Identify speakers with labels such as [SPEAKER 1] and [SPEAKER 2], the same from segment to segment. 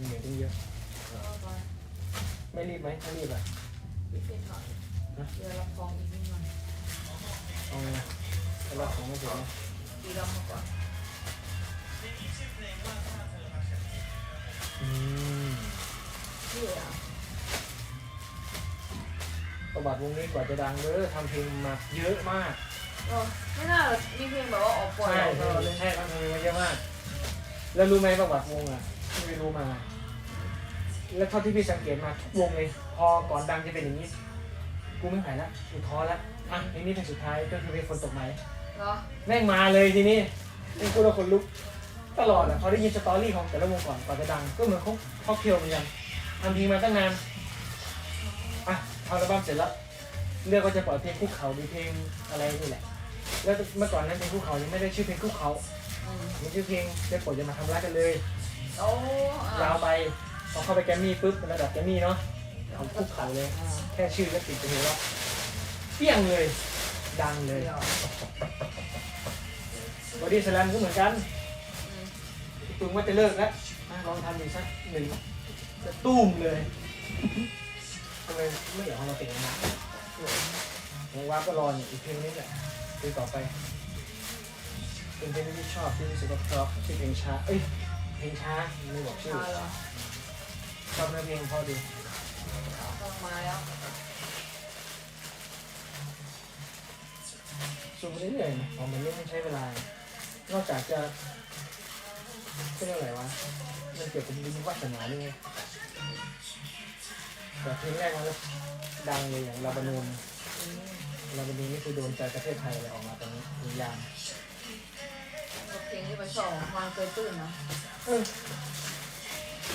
[SPEAKER 1] มีเหนื่อยตั้งเยอะ
[SPEAKER 2] เอาไป
[SPEAKER 1] ไม่รีบไหมถ้ารีบอะ
[SPEAKER 2] พิเศษหน่อยเดี๋ยวรับของอีกนิดหน่อย
[SPEAKER 1] เอาไงเอารับของไม่เสร็จนะ
[SPEAKER 2] ดีดำมาก่อน
[SPEAKER 1] อืม
[SPEAKER 2] เชื่อ
[SPEAKER 1] ประวัติวงนี้กว่าจะดังเด้อทำเพลงมาเยอะมาก
[SPEAKER 2] เออไม่น่าหรอกมีเพลงแบบว่าออกปล่อย
[SPEAKER 1] ใช่
[SPEAKER 2] ออกตลอดเลย
[SPEAKER 1] ใช่ทำเพลงมาเยอะมาก แล้วรู้ไหมประวัติวงอะที่ไปรู้มา แล้วเท่าที่พี่สังเกตมาทุกวงเลยพอก่อนดังจะเป็นอย่างนี้ กูไม่ไหวละกูท้อละอะเพลงนี้เป็นสุดท้ายก็คือเพลงคนตกไหม
[SPEAKER 2] เหรอ
[SPEAKER 1] แม่งมาเลยทีนี้เป็นกูละคนลุกตลอดอะพอได้ยินสตอรี่ของแต่ละวงก่อนก่อนจะดัง ก็เหมือนเขาเขาเคียวเหมือนกันทำเพลงมาตั้งนานอะทำอัลบั้มเสร็จแล้วเลือกว่าจะปล่อยเพลงคุกเขาหรือเพลงอะไรนี่แหละ แล้วเมื่อก่อนนั้นเพลงคุกเขายังไม่ได้ชื่อเพลงคุกเขา
[SPEAKER 2] อืม
[SPEAKER 1] มันชื่อเพลงได้โปรดอย่ามาทำร้ายกันเลย
[SPEAKER 2] โอ้อะ
[SPEAKER 1] ยาวไป พอเข้าไปแกรมมี่ปุ๊บระดับแกรมมี่เนาะของคุกเขาเลย แค่ชื่อก็ติดไปเลยว่าเปี้ยงเลย ดังเลย
[SPEAKER 2] ว
[SPEAKER 1] บอดี้สแลมก็เหมือนกัน
[SPEAKER 2] อืม
[SPEAKER 1] ปึงว่าจะเลิกแล้วอะลองทำอีกสักหนึ่งจะตุ้มเลยทำไมไม่อยากเอามาติดนะผมว่าก็รอนอีกเพลงนี้แหละเพลงต่อไปเป็นเพลงที่ชอบที่รู้สึกว่าเพราะชื่อเพลงช้าเอ้ยเพลงช้าไม่บอกชื่อ ชอบเนื้อเพลงพอดี
[SPEAKER 2] ต้องมาแล้ว
[SPEAKER 1] สูบไปเรื่อยๆนะของมันไม่ใช้เวลา นอกจากจะเรียกอะไรวะ มันเกี่ยวกับบุญวาสนาด้วยไงแต่เพลงแรกมันก็ดังเลยอย่างลาบานูน
[SPEAKER 2] อืม
[SPEAKER 1] ลาบานูนนี่คือโดนใจประเทศไทยเลยออกมาตอนนี้มียาง
[SPEAKER 2] กับเพลงที่มันชอบมาเกินตื่นนะ
[SPEAKER 1] เออ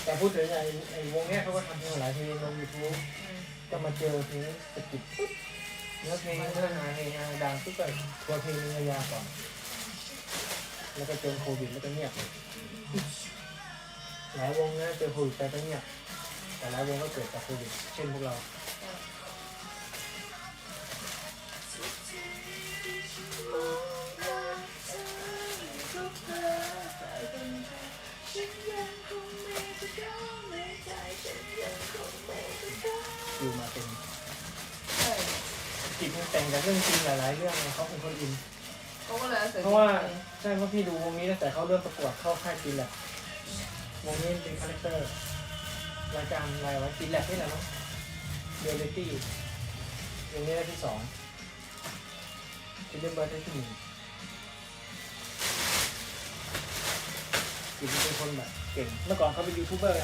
[SPEAKER 1] แต่พูดถึงไอ้ไอ้วงเนี้ยเขาก็ทำเพลงหลายเพลงลงยูทูบก็มาเจอเพลงสะกิดปุ๊บแล้วเพลงเนื้อหาเพลงดังปุ๊บก็ตัวเพลงมียาก่อน แล้วก็เจอโควิดแล้วก็เงียบหลายวงนะเจอโควิดไปก็เงียบแต่หลายวงก็เกิดจากโควิดเช่นพวกเรา จิตมันแต่งกับเรื่องจริงหลายๆเรื่องไงเขาเป็นคนอิน
[SPEAKER 2] เขาก็เลยอศัย
[SPEAKER 1] เพราะว่าใช่เพราะพี่ดูวงนี้ตั้งแต่เขาเริ่มประกวดเข้าค่ายจีนแหละวงนี้เป็นคาแรคเตอร์รายการอะไรวะจีนแลบนี่แหละเนาะเรียลลิตี้วงนี้ได้ที่สองจีนเดนเบิร์ดได้ที่หนึ่งจีนเป็นคนแบบเก่งเมื่อก่อนเขาเป็นยูทูบเบอร์ไง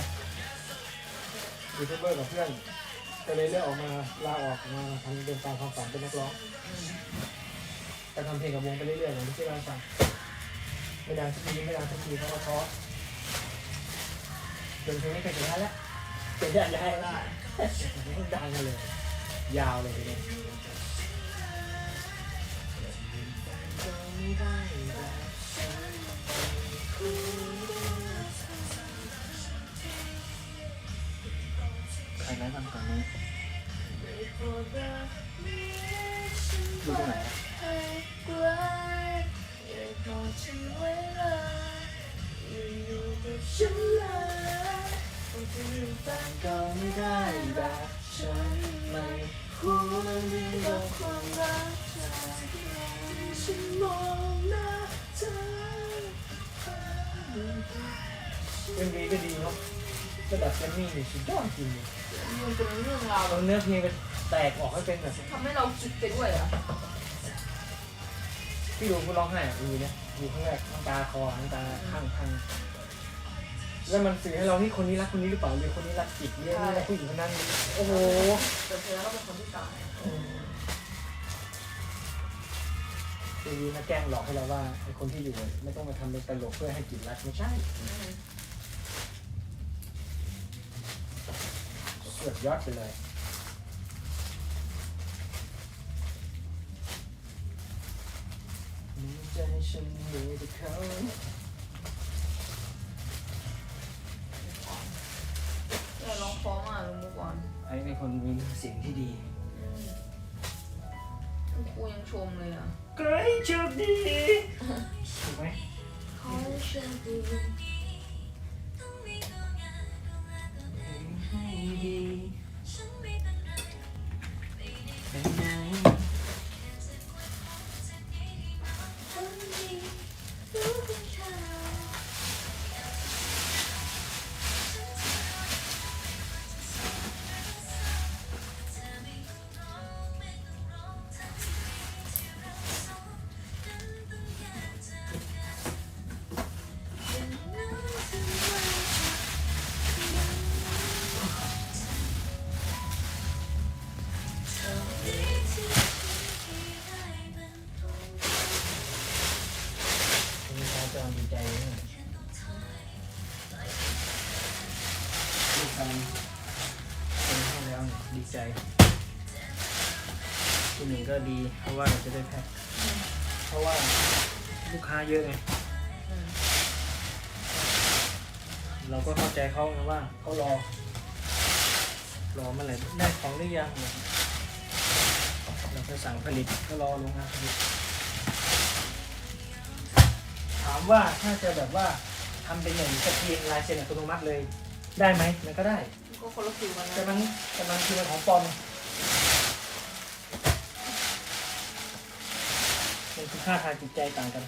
[SPEAKER 1] ยูทูบเบอร์กับเพื่อน ก็เลยเลือกออกมาลาออกมาทำเป็นตามความฝันเป็นนักร้อง
[SPEAKER 2] อืม
[SPEAKER 1] แต่ทำเพลงกับวงไปเรื่อยๆอย่างที่เราฟังไม่ดังสักทีไม่ดังสักทีเพราะว่าท้อจนเพลงนี้เป็นสุดท้ายแล้วเป็นได้ได้ได้ดังเลย ยาวเลยทีนี้ใครไหมบ้างตอนนี้ดูตรงไหนอะก็ไม่ได้แบบฉันไม่ควรมีกับความรักฉันมองหน้าเธอเป็นดีก็ดีเนาะ ระดับแกรมมี่นี่สุดยอดจริงเลย
[SPEAKER 2] มันเป็นเรื่องราว
[SPEAKER 1] เอาเนื้อเพลงไปแตกออกให้เป็นแบบ
[SPEAKER 2] ทำให้เราคิดไปด้วยอะ
[SPEAKER 1] พี่ดูผู้ร้องไห้อะดูเนี่ยดูข้างแรกน้ำตาคอน้ำตาข้างข้างแล้วมันสื่อให้เรานี่คนนี้รักคนนี้หรือเปล่าหรือคนนี้รักจิตเรื่องนี้รักผู้หญิงคนนั้นโอ้โห
[SPEAKER 2] แต่เธอแล้วก็เป็นคนที่ตาย
[SPEAKER 1] ทีวีมาแกล้งหลอกให้เราว่าไอ้คนที่อยู่ไม่ต้องมาทำเป็นตลกเพื่อให้จิตรักไม่ใช่
[SPEAKER 2] อืม
[SPEAKER 1] สือกยอดไปเลยในใจฉันมีแต่เขา
[SPEAKER 2] แต่ร้องเพร้อมอะลุงมุกอ่อน
[SPEAKER 1] ไอ้เป็นคนมีเสียงที่ดี
[SPEAKER 2] คุณครูยังชมเลยอะ
[SPEAKER 1] ไกลโชคดีถูกไหม
[SPEAKER 2] เขาโชคดี
[SPEAKER 1] ที่หนึ่งก็ดี เพราะว่าเราจะได้แพ็คเพราะว่าลูกค้าเยอะไง
[SPEAKER 3] อืม
[SPEAKER 1] เราก็เข้าใจเขานะว่าเขารอ รอเมื่อไหร่ได้ของหรือยังเนี่ยเราก็สั่งผลิตก็รอโรงงานผลิตถามว่าถ้าจะแบบว่าทำเป็นอย่างสกรีนลายเซ็นอัตโนมัติเลยได้ไหมมันก็ได้
[SPEAKER 3] ก็คนละฟิวกันนะ
[SPEAKER 1] แต่มันแต่มันคือมันของปลอม ค่าทางจิตใจต่างกัน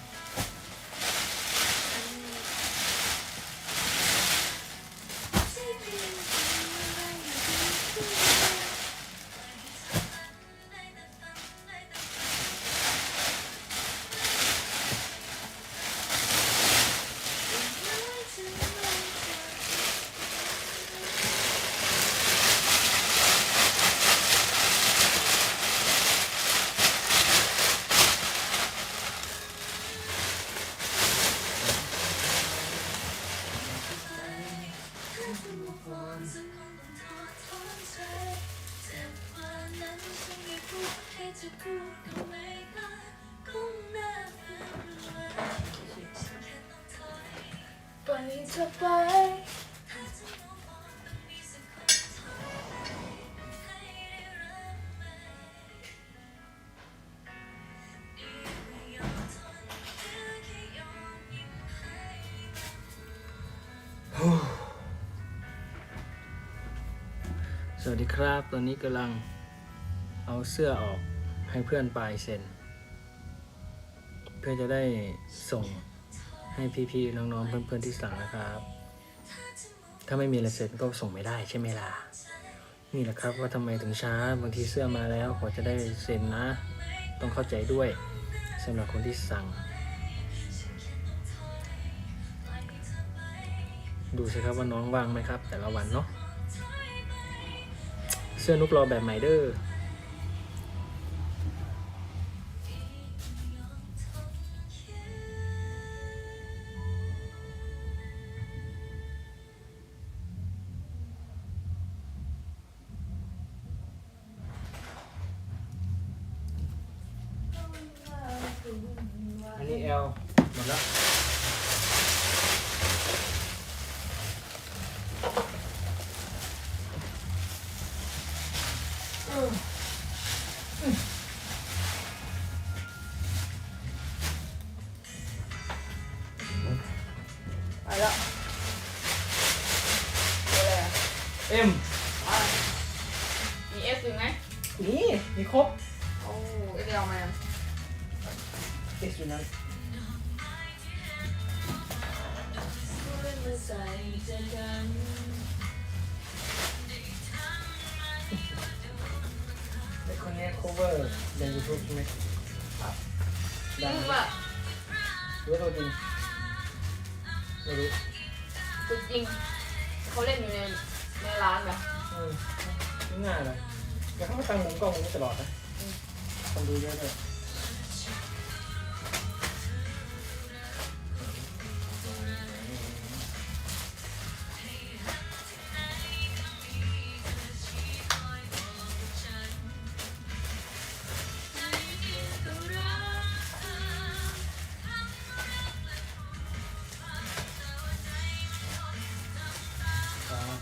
[SPEAKER 3] เธอไป
[SPEAKER 1] สวัสดีครับ ตอนนี้กำลังเอาเสื้อออกให้เพื่อนปลายเซ็น เพื่อจะได้ส่ง ให้พี่ๆน้องๆเพื่อนๆที่สั่งนะครับ ถ้าไม่มีลายเซ็นก็ส่งไม่ได้ใช่ไหมล่ะนี่แหละครับว่าทำไมถึงช้าบางทีเสื้อมาแล้วกว่าจะได้เซ็นนะ ต้องเข้าใจด้วยสำหรับคนที่สั่ง ดูสิครับว่าน้องว่างไหมครับ แต่ละวันเนาะเสื้อนุกรอแบบใหม่เด้อ คนเนี้ย cover ใน YouTube ใช่ไหมครับ
[SPEAKER 3] จริ
[SPEAKER 1] ดัง
[SPEAKER 3] ง
[SPEAKER 1] ไหม
[SPEAKER 3] ป่ะ
[SPEAKER 1] หรือว่าตัวจริงไม่รู้
[SPEAKER 3] ตัวจริงเขาเล่นอยู่ในในร้านแบบ
[SPEAKER 1] อืมไม่ง่ายเลยแต่เขาก็ตั้งมุมกล้องนี้ตลอดนะคนดูเยอะเลย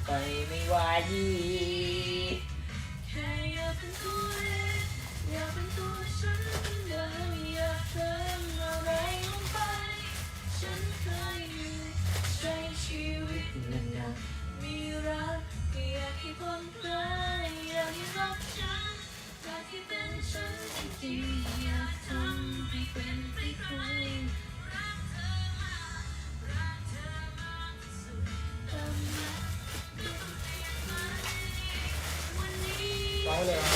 [SPEAKER 1] ไปไม่ไหว
[SPEAKER 2] แค่อยากเป็นตัวเองอยากเป็นตัวฉันเลยอยากเติมอะไรลงไป ฉันเคยอยู่ใช้ชีวิต
[SPEAKER 1] เล่นยาก
[SPEAKER 2] มีรักก็อยากให้คนรักอยากให้รักฉันอยากให้เป็นฉันจริงๆอยากทำให้เป็นไปใคร เลย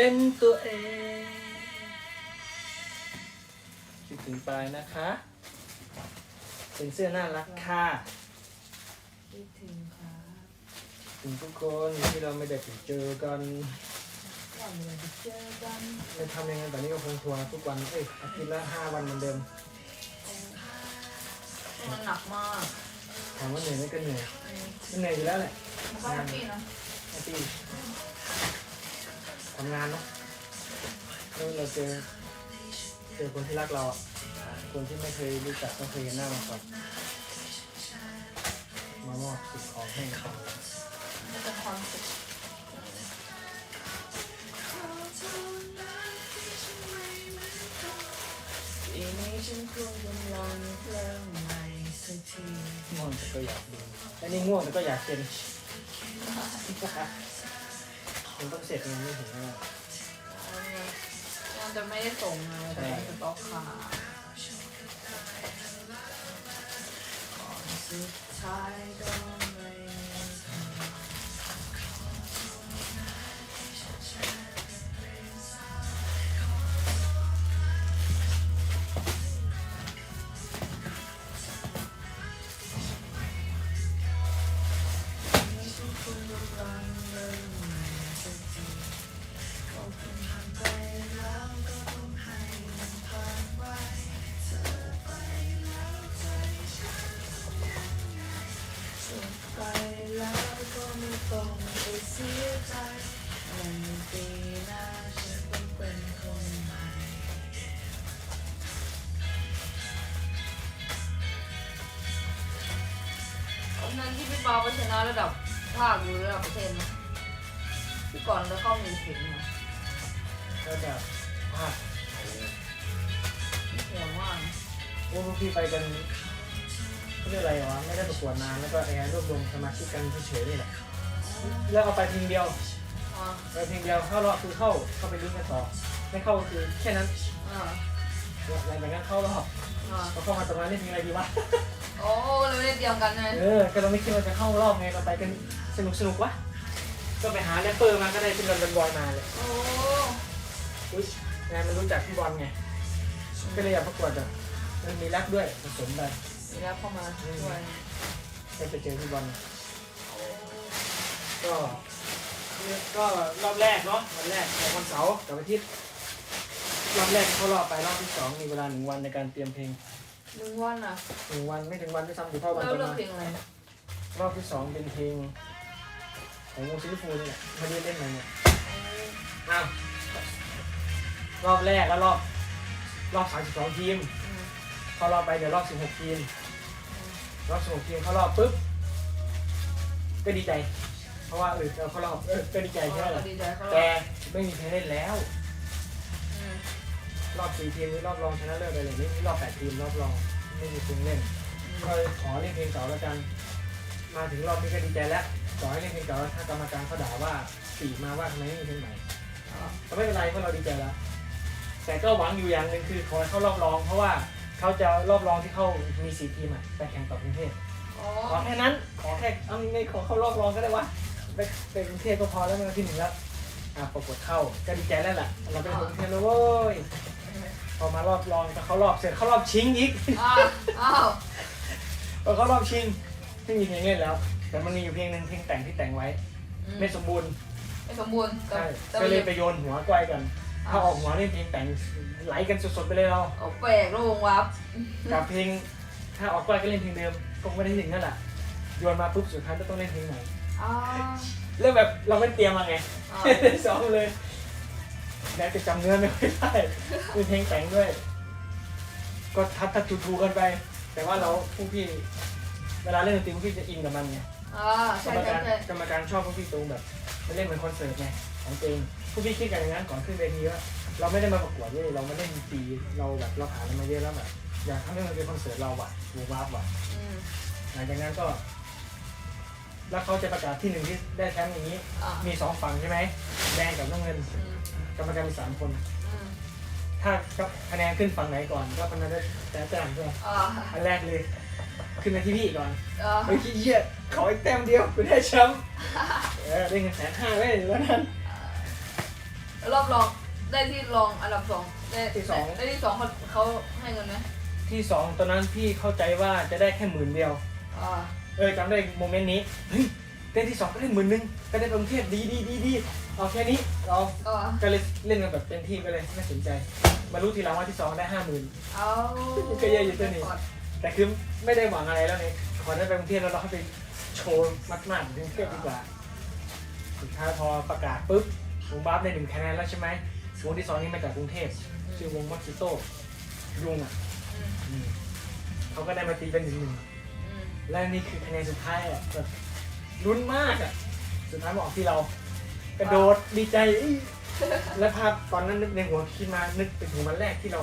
[SPEAKER 1] เป็
[SPEAKER 2] นตัวเอง
[SPEAKER 1] คิดถึงปลายนะคะ เป็นเสื้อน่ารักค่ะ
[SPEAKER 2] คิดถึงครับ
[SPEAKER 1] ถึงทุกคนที่เราไม่ได้ไปเจอกัน
[SPEAKER 2] วันเมื่อได้เจอกัน
[SPEAKER 1] ไม่ทำยังไงตอนนี้ก็คงทัวร์ทุกวัน เอ้ยอาทิตย์ละห้าวันเหมือนเดิม
[SPEAKER 2] มันหนักมาก
[SPEAKER 1] ถามว่าเหนื่อยไหมก็เหนื่อย
[SPEAKER 2] อืม
[SPEAKER 1] มันเหนื่อยอยู่แล้วแหละ
[SPEAKER 2] มันก็แฮปปี้นะ
[SPEAKER 1] แฮปปี้ ทำงานเนาะแล้วเราเจอเจอคนที่รักเราอะคนที่ไม่เคยรู้จักไม่เคยเห็นหน้ามาก่อนมามอบสิ่งของให้เขา
[SPEAKER 2] มันเป็นความสุขปีนี้ฉันคงกำลังเพลิงใหม่สักที
[SPEAKER 1] ง่วงแต่ก็อยากดูอันนี้ง่วงแต่ก็อยากเซ็น มันต้องเสร็จงานไม่ถึงว่า
[SPEAKER 2] เอาเนี่ยยังจะไม่ได้ส่งมาแต่ยังจะต้องขาก่อนสุดท้ายก็าไปชนะระดับภาคหรือระดับประเทศนะพี่ก่อนจะเข้ามีถึงนะ
[SPEAKER 1] ก็แบบภาพ
[SPEAKER 2] เสียงมากนะ
[SPEAKER 1] โอ้พวกพี่ไปกันเขาเรียกอะไรวะไม่ได้ประกวดนานแล้วก็แอร์รวบรวมสมาชิกกันเฉยๆนี่แหละแล้วเอาไปเพลงเดียว
[SPEAKER 2] อ่า
[SPEAKER 1] ไปเพลงเดียวเข้ารอบคือเข้าเข้าไปลุ้นกันต่อไม่เข้าก็คือแค่นั้น
[SPEAKER 2] อ่า
[SPEAKER 1] หลังจากนั้นเข้ารอบ
[SPEAKER 2] อ่า
[SPEAKER 1] พอเข้ามาตรงนั้นเล่นเพลงอะไรดีวะ
[SPEAKER 2] โอ้เลยไม่ได้เตรียมกันเลย
[SPEAKER 1] เออ ก็เราไม่คิดว่าจะเข้ารอบไง เราไปกันสนุกสนุกๆวะ ก็ไปหาแรปเปอร์มาก็ได้เป็นรอนบอยมาเลย
[SPEAKER 2] โอ้
[SPEAKER 1] อุ้ยงานมันรู้จักพี่บอลไง ก็เลยอยากประกวดอะมันมีแรปด้วยผสมไป
[SPEAKER 2] มีแล้วเข้ามาด้วย
[SPEAKER 1] ได้ไปเจอพี่บอล ก็ก็รอบแรกเนาะวันแรกของวันเสาร์กับวันอาทิตย์รอบแรกเข้ารอบไปรอบที่สองมีเวลาหนึ่งวันในการเตรียมเพลง
[SPEAKER 2] หนึ่งวันอะ
[SPEAKER 1] หนึ่งวันไม่ถึงวันด้วยซ้ำถึงเข้าวัน
[SPEAKER 2] แล้ว
[SPEAKER 1] ต่อ
[SPEAKER 2] เลือก
[SPEAKER 1] มา
[SPEAKER 2] เพลงอะไร
[SPEAKER 1] รอบที่สองเป็นเพลงของวงซิลิฟูนี่แหละไม่ได้เล่นอะไรเนี่ยอ้าวรอบแรกแล้วรอบรอบ32ทีม
[SPEAKER 2] อืม
[SPEAKER 1] เข้ารอบไปเดี๋ยวรอบ16ทีม รอบ16ทีมเข้ารอบปุ๊บก็ดีใจ เพราะว่าเออเราเข้ารอบเออก็ดีใจใช่ไหม
[SPEAKER 2] อ๋อ
[SPEAKER 1] ล่ะ
[SPEAKER 2] ดีใจเขา
[SPEAKER 1] แต่ไม่มีเพลงเล่นแล้ว
[SPEAKER 2] อืม
[SPEAKER 1] รอบ4ทีมนี่รอบรองชนะเลิศไปเลยนี่รอบ8ทีมรอบรอง ไม่มีเพลงเล่นก็เลยขอเล่นเพลงเก่าแล้วกัน มาถึงรอบนี้ก็ดีใจแล้วขอให้เล่นเพลงเก่าแล้วถ้ากรรมการเขาด่าว่าสีมาว่าทำไมไม่มีเพลงใหม่
[SPEAKER 2] อ่า
[SPEAKER 1] ก็ไม่เป็นไรเพราะเราดีใจแล้ว แต่ก็หวังอยู่อย่างหนึ่งคือขอให้เข้ารอบรอง เพราะว่าเขาจะรอบรองที่เข้ามีสี่ทีมอะไปแข่งต่อกรุงเทพ
[SPEAKER 2] อ๋อ
[SPEAKER 1] ขอแค่นั้น ขอแค่เอาไม่ขอเข้ารอบรองก็ได้วะไปไปกรุงเทพก็พอแล้วไมันที่หนึ่งแล้วอะปรากฏเข้าก็ดีใจแล้วล่ะเราเป็นกรุงเทพแล้วเว้ย พอมารอบรองก็เข้ารอบเสร็จเข้ารอบชิงอีก
[SPEAKER 2] อ้าวอ้าว
[SPEAKER 1] พอเข้ารอบชิงไม่มีเพลงเล่นแล้ว แต่มันมีอยู่เพลงหนึ่งเพลงแต่งที่แต่งไว้
[SPEAKER 2] อืม
[SPEAKER 1] ไม่สมบูรณ์
[SPEAKER 2] ไม่สมบูรณ์แต่
[SPEAKER 1] ใช่
[SPEAKER 2] แต่
[SPEAKER 1] ก็
[SPEAKER 2] มัน
[SPEAKER 1] เลยไปโยนหัวก้อยกันถ้าออกหัวนี่เพลงแต่งไหลกันสดๆไปเลยเรา
[SPEAKER 2] เอาแปลกแล้ววงวับ
[SPEAKER 1] กับเพลงถ้าออกก้อยก็เล่นเพลงเดิมก็ไม่ได้หนึ่งนั่นแหละโยนมาปุ๊บสุดท้ายก็ต้องเล่นเพลงใหม่
[SPEAKER 2] อ้าว
[SPEAKER 1] แล้วแบบเราไม่เตรียมมาไง
[SPEAKER 2] อ้าว
[SPEAKER 1] ซ้อมเลย แม้จะจำเนื้อไม่ค่อยได้มีเพลงแต่งด้วย ก็ทัดทัดทูทูกันไป แต่ว่าเราผู้พี่ เวลาเล่นดนตรีผู้พี่จะอินกับมันไง
[SPEAKER 2] อ่าก
[SPEAKER 1] ร
[SPEAKER 2] ใช่
[SPEAKER 1] รม
[SPEAKER 2] ใช่
[SPEAKER 1] การ
[SPEAKER 2] ใช่
[SPEAKER 1] กรรมการชอบผู้พี่ตรงแบบมันเล่นเหมือนคอนเสิร์ตไงของจริงผู้พี่คิดกันอย่างนั้นก่อนขึ้นเวทีว่าเราไม่ได้มาประกวดเลยเราไม่ได้ดนตรีเราแบบเราผ่านมันมาเยอะแล้วแบบอยากทำให้มันเป็นคอนเสิร์ตเราว่ะวูวาบว่ะ
[SPEAKER 2] อืม
[SPEAKER 1] หลังจากนั้นก็ แล้วเขาจะประกาศที่หนึ่งที่ได้แชมป์อย่างนี้
[SPEAKER 2] อ่า
[SPEAKER 1] มีสองฝั่งใช่ไหมแดงกับน้ำเงิน
[SPEAKER 2] อืม
[SPEAKER 1] กรรมการมีสามคน
[SPEAKER 2] อืม
[SPEAKER 1] ถ้าคะแนนขึ้นฝั่งไหนก่อนก็คนนั้นได้แต้มแต้มใช่ไหม
[SPEAKER 2] อ่า
[SPEAKER 1] อันแรกเลยขึ้นมาที่พี่ก่อน
[SPEAKER 2] อ่า
[SPEAKER 1] เฮ้ยขี้เหี้ยขออีกแต้มเดียวกูได้แชมป์เออได้เงินแสนห้าเลยวันนั้น
[SPEAKER 2] เอ
[SPEAKER 4] รอบรองได้ที่รองอันดับสองได้
[SPEAKER 1] ที่สอง
[SPEAKER 4] ได้ที่สองเขาเขาให้เงินไหม
[SPEAKER 1] ที่สองตอนนั้นพี่เข้าใจว่าจะได้แค่หมื่นเดียว
[SPEAKER 4] อ่า
[SPEAKER 1] เออจำได้โมเมนต์นี้ เฮ้ยเต้นที่สองก็ได้หมื่นหนึงก็ได้ไปกรุงเทพดีดีดีดี เอาแค่นี้เรา
[SPEAKER 4] ก็
[SPEAKER 1] ก็เลยเล่นกันแบบเต็มที่ไปเลยไม่สนใจ มารู้ทีหลังว่าที่สองได้ห้าหมื่น
[SPEAKER 4] เอา
[SPEAKER 1] ก็เยอะอยู่ตัวนี้ แต่คือไม่ได้หวังอะไรแล้วนี่ขอได้ไปกรุงเทพแล้วเราให้ไปโชว์มากๆถึงเทพดีกว่าสุดท้ายพอประกาศปุ๊บวงบัฟได้หนึ่งคะแนนแล้วใช่ไหมวงที่สองนี่มาจากกรุงเทพชื่อวงมัตสึโต้ยุงอะ
[SPEAKER 4] อืม
[SPEAKER 1] อืมเขาก็ได้มาตีเป็นหนึ่งหนึ่ง
[SPEAKER 4] อืม
[SPEAKER 1] และนี่คือคะแนนสุดท้ายอะแบบลุ้นมากอะสุดท้ายมาออกที่เรา กระโดดดีใจอี้และภาพตอนนั้นนึกในหัวคิดมานึกไปถึงวันแรกที่เรา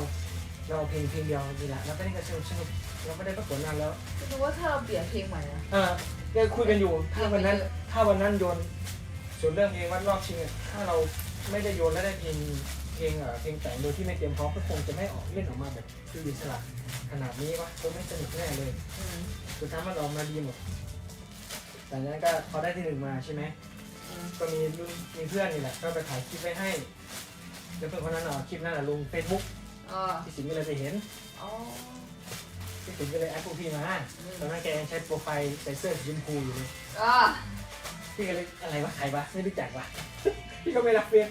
[SPEAKER 1] เราเอาเพลงเพลงเดียวนี่แหละแล้วก็นี่ก็สนุกสนุกเราไม่ได้ประกวดนานแล้ว
[SPEAKER 4] ก็ดูว่าถ้าเราเปลี่ยนเพลงใหม่นะ
[SPEAKER 1] อ่าก็คุยกันอยู่ ถ้าวันนั้น ถ้าวันนั้นโยน ส่วนเรื่องเพลงวัดรอบชิงอะถ้าเราไม่ได้โยนและได้เพลงเพลงเอ่อเพลงแต่งโดยที่ไม่เตรียมพร้อมก็คงจะไม่ออกเล่นออกมาแบบคืออิสระขนาดนี้วะคงไม่สนุกแน่เลย
[SPEAKER 4] อืม
[SPEAKER 1] สุดท้ายมันออกมาดีหมดแต่นั้นก็พอได้ที่หนึ่งมาใช่ไหม
[SPEAKER 4] อืม
[SPEAKER 1] ก็มีรุ่นมีเพื่อนนี่แหละก็ไปถ่ายคลิปไว้ให้แล้วเพื่อนคนนั้นเอาคลิปนั้นน่ะลงเฟซบุ๊ก
[SPEAKER 4] อ่า
[SPEAKER 1] พี่สิงห์ก็เลยไปเห็น
[SPEAKER 4] อ๋อ
[SPEAKER 1] พี่สิงห์ก็เลยแอดพวกพี่มาตอนนั้นแกยังใช้โปรไฟล์ใส่เสื้อสีชมพูอยู่เลย
[SPEAKER 4] อ่า
[SPEAKER 1] พี่ก็เลยอะไรวะใครวะไม่รู้จักวะพี่ก็ไม่รับเฟซ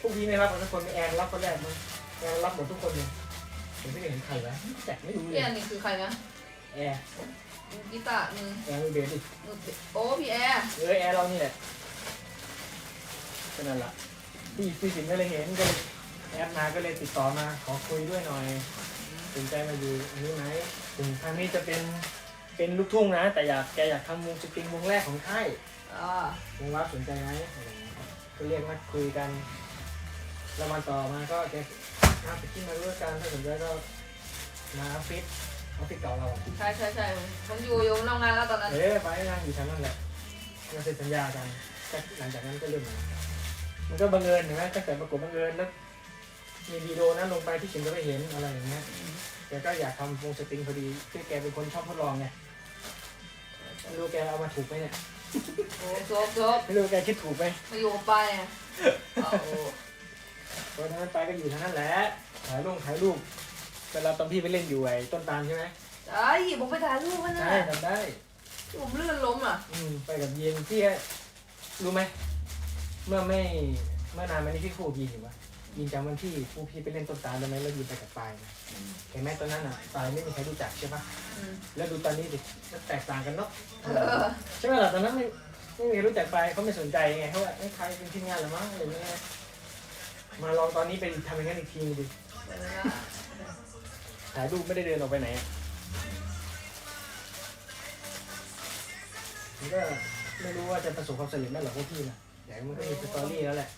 [SPEAKER 1] พวกพี่ไม่รับหมดทุกคนไม่แอนรับคนแรกมั้งแอนรับหมดทุกคนเลยผมไม่ได้เห็นใครวะไม่รู้จักไม่รู้เล
[SPEAKER 4] พี่
[SPEAKER 1] ย
[SPEAKER 4] แอนนี่คือใครนะ
[SPEAKER 1] แอร์
[SPEAKER 4] มือกีตาร์มือ
[SPEAKER 1] แอร์มือเบสดิ
[SPEAKER 4] มือโอ้พี่แอร์
[SPEAKER 1] เออแอร์เรานี่แหละ ก็นั่นแหละพี่พี่สิงห์ก็เลยเห็นก็เลยแอดมาก็เลยติดต่อมาขอคุยด้วยหน่อยสนใจมาอยู่อันนี้ไหมถึงครั้งนี้จะเป็นเป็นลูกทุ่งนะ แต่อยากแกอยากทำวงสตริงวงแรกของค่าย
[SPEAKER 4] อ่า
[SPEAKER 1] วงวับสนใจไหมอะไรอย่างเงี้ยก็เรียกมาคุยกันแล้วมาต่อมาก็แกมาไปที่มาด้วยกันถ้าสนใจก็มาออฟฟิศออฟฟิศเก่าเราอะ
[SPEAKER 4] ใช่ใช่ใช่ผมอยู่อยู่โรงงานแล้วตอนนั้น
[SPEAKER 1] เอ๊ะไปนั่งอยู่ชั้นนั่นแหละมาเซ็นสัญญากันก็หลังจากนั้นก็เริ่มมา มันก็บังเอิญเห็นไหมตั้งแต่ประกบบังเอิญแล้วมีวีดีโอนั้นลงไปที่ฉันก็ไม่เห็นอะไรอย่างเงี้ยแกก็อยากทำวงสตริงพอดีที่แกเป็นคนชอบทดลองไงไม่รู้แกเอามาถูกไหมเนี่ย
[SPEAKER 4] โอ้จบจบ
[SPEAKER 1] ไม่รู้แกคิดถูกไหม
[SPEAKER 4] มาอยู่กับไปายอะเอาโอ้
[SPEAKER 1] ตอนนั้นไปก็อยู่ทางนั้นแหละถ่ายรูปถ่ายรูปเวลาตอนพี่ไปเล่นอยู่ไอ้ต้นตาลใช่ไหม
[SPEAKER 4] ไอ้ผมไปถ่ายรูปมันนะ
[SPEAKER 1] ใช่ทำได้
[SPEAKER 4] ที่ผมลื่นล้มอะ
[SPEAKER 1] อืมไปกับยีนพี่รู้ไหม เมื่อไม่เมื่อนานมานี้พี่คู่ยีนอยู่วะยีนจำวันที่คู่พี่ไปเล่นต้นตาลได้ไหมแล้วยีนไปกับปายนะเห็นไหมตอนนั้นอะปายไม่มีใครรู้จักใช่ปะ
[SPEAKER 4] อืม
[SPEAKER 1] แล้วดูตอนนี้ดิมันแตกต่างกันเนาะ
[SPEAKER 4] เออ
[SPEAKER 1] ใช่ไหมล่ะตอนนั้นไม่ไม่มีใครรู้จักปายเขาไม่สนใจไงเขาว่าไอ้ยใครเป็นทีมงานเหรือมั้งอะไรเงี้ยมาลองตอนนี้ไปทำอย่างนั้นอีกทีดิ
[SPEAKER 4] เออนะ
[SPEAKER 1] ถ่ายรูปไม่ได้เดินออกไปไหนอะมันก็ไม่รู้ว่าจะประสบความสำเร็จได้หรอกพวกพี่นะ แข็งมันก็มีสตอรี่แล้วแหละ